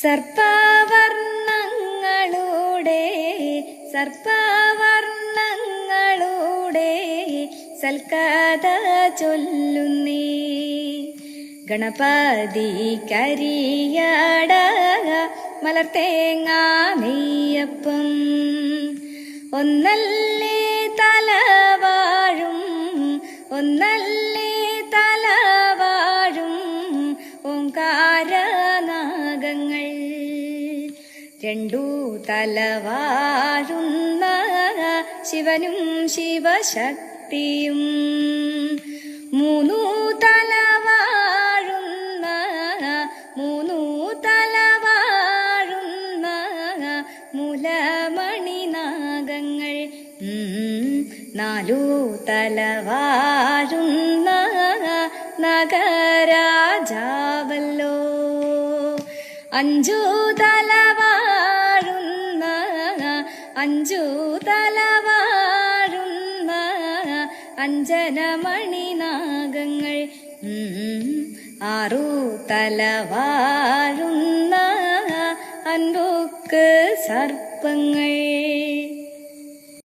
സർപ്പവർണങ്ങളുടെ സർപ്പവർണങ്ങളുടെ സൽക്കഥ ചൊല്ലുന്നേ. ഗണപതി കരിയാട മലർത്തേങ്ങ നെയ്യപ്പം. ഒന്നല്ലേ തലവാഴും ഒന്നല്ലേ തലവാഴും ഓങ്കാരനാഗങ്ങൾ രണ്ടു തലവാഴുന്ന ശിവനും ശിവശക്തിയും. മൂന്നു തലവാഴുന്ന മൂന്നു തലവാഴുന്ന മുലമണിനാഗങ്ങൾ നാഗങ്ങൾ നാലു തലവാഴുന്ന നഗരാജാവല്ലോ അഞ്ചു തലവാഴുന്ന അഞ്ചു തലവാഴുന്ന അഞ്ജനമണിനാഗങ്ങൾ നാഗങ്ങൾ ആറു തലവാഴുന്ന അൻപുക്ക് സർപ്പങ്ങൾ.